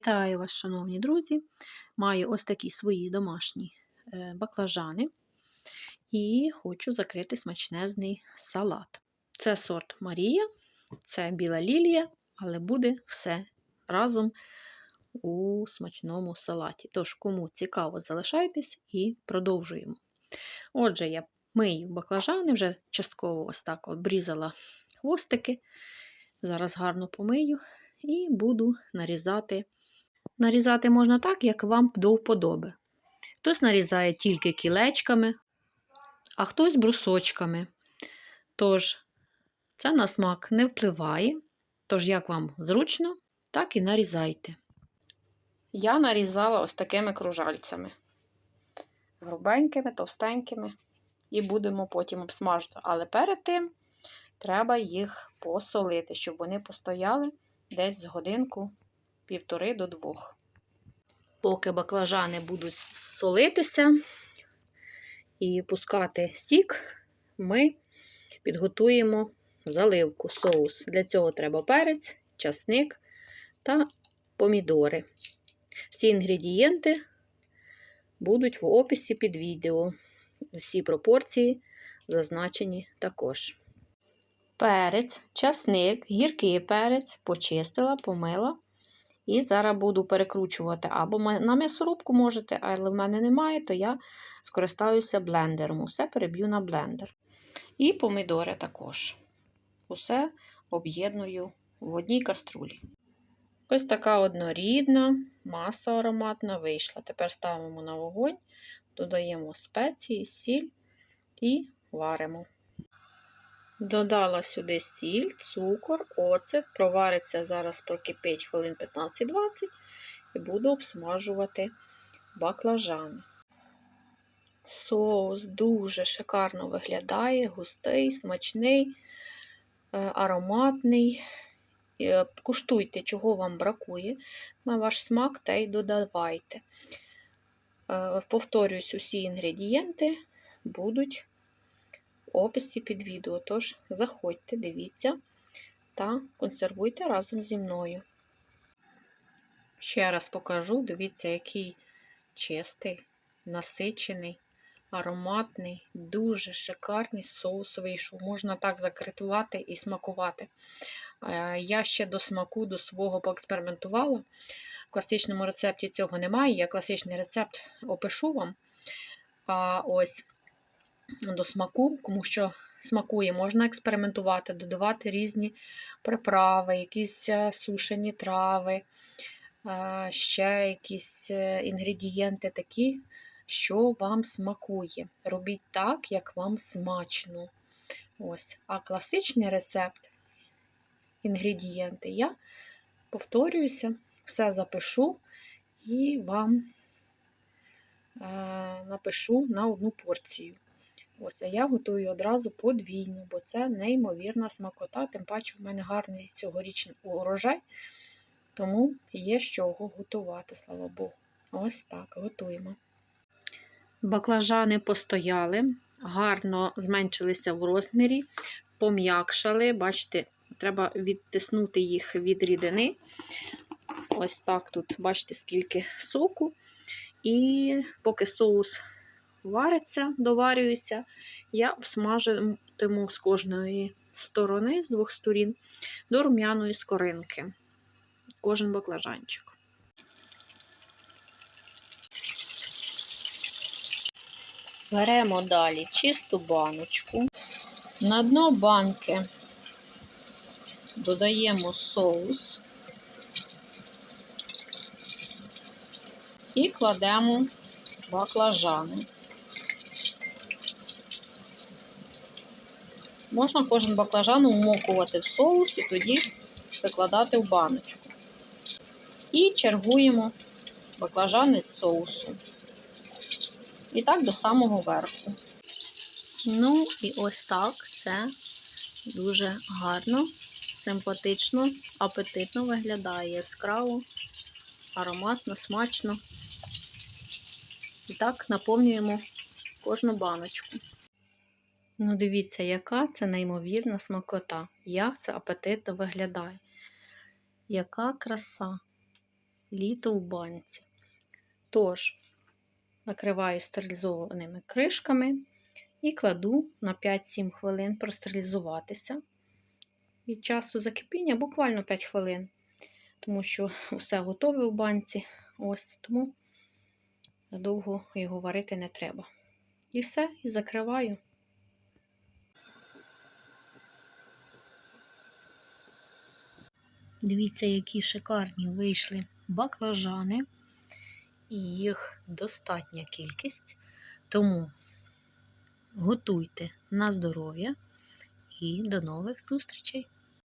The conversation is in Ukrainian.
Вітаю вас, шановні друзі! Маю ось такі свої домашні е, баклажани і хочу закрити смачнезний салат. Це сорт Марія, це біла лілія, але буде все разом у смачному салаті. Тож, кому цікаво, залишайтесь і продовжуємо. Отже, я мию баклажани, вже частково ось так обрізала хвостики. Зараз гарно помию і буду нарізати. Нарізати можна так, як вам до вподоби. Хтось нарізає тільки кілечками, а хтось брусочками. Тож, це на смак не впливає. Тож, як вам зручно, так і нарізайте. Я нарізала ось такими кружальцями. Грубенькими, товстенькими. І будемо потім обсмажити. Але перед тим треба їх посолити, щоб вони постояли десь з годинку півтори до двох. Поки баклажани будуть солитися і пускати сік, ми підготуємо заливку, соус. Для цього треба перець, часник та помідори. Всі інгредієнти будуть в описі під відео. Всі пропорції зазначені також. Перець, часник, гіркий перець почистила, помила. І зараз буду перекручувати. Або на м'ясорубку можете, але в мене немає, то я скористаюся блендером. Усе переб'ю на блендер. І помідори також. Усе об'єдную в одній каструлі. Ось така однорідна маса ароматна вийшла. Тепер ставимо на вогонь, додаємо спеції, сіль і варимо. Додала сюди сіль, цукор, оцет, провариться зараз прокипить хвилин 15-20 і буду обсмажувати баклажани. Соус дуже шикарно виглядає, густий, смачний, е, ароматний. Е, куштуйте, чого вам бракує на ваш смак та й додавайте. Е, повторюсь, усі інгредієнти будуть описі під відео. Тож заходьте, дивіться та консервуйте разом зі мною. Ще раз покажу, дивіться, який чистий, насичений, ароматний, дуже шикарний соус вийшов. Можна так закритувати і смакувати. Е, я ще до смаку, до свого поекспериментувала. В класичному рецепті цього немає. Я класичний рецепт опишу вам. А ось до смаку, тому що смакує, можна експериментувати, додавати різні приправи, якісь е, сушені трави, е, ще якісь е, інгредієнти такі, що вам смакує. Робіть так, як вам смачно. Ось. А класичний рецепт, інгредієнти я повторююся, все запишу і вам напишу на одну порцію. Ось, А я готую одразу подвійну, бо це неймовірна смакота, тим паче в мене гарний цьогорічний урожай, тому є з чого готувати, слава Богу. Ось так, готуємо. Баклажани постояли, гарно зменшилися в розмірі, пом'якшали. Бачите, треба відтиснути їх від рідини. Ось так тут, бачите, скільки соку. І поки соус вариться, доварюється, я обсмажитиму з кожної сторони, з двох сторін, до рум'яної скоринки. Кожен баклажанчик. Беремо далі чисту баночку. На дно банки додаємо соус і кладемо баклажани. Можна кожен баклажан умокувати в соус і тоді закладати в баночку. І чергуємо баклажани з соусу. І так до самого верху. Ну, і ось так це дуже гарно, симпатично, апетитно виглядає яскраво, ароматно, смачно. І так наповнюємо кожну баночку. Ну, дивіться, яка це неймовірна смакота. Як це апетитно виглядає. Яка краса. літо в банці. Тож, накриваю стерилізованими кришками і кладу на 5-7 хвилин простерилізуватися. Від часу закипіння буквально 5 хвилин, тому що все готове у банці. Ось тому довго його варити не треба. І все, і закриваю. Дивіться, які шикарні вийшли баклажани, і їх достатня кількість. Тому готуйте на здоров'я і до нових зустрічей!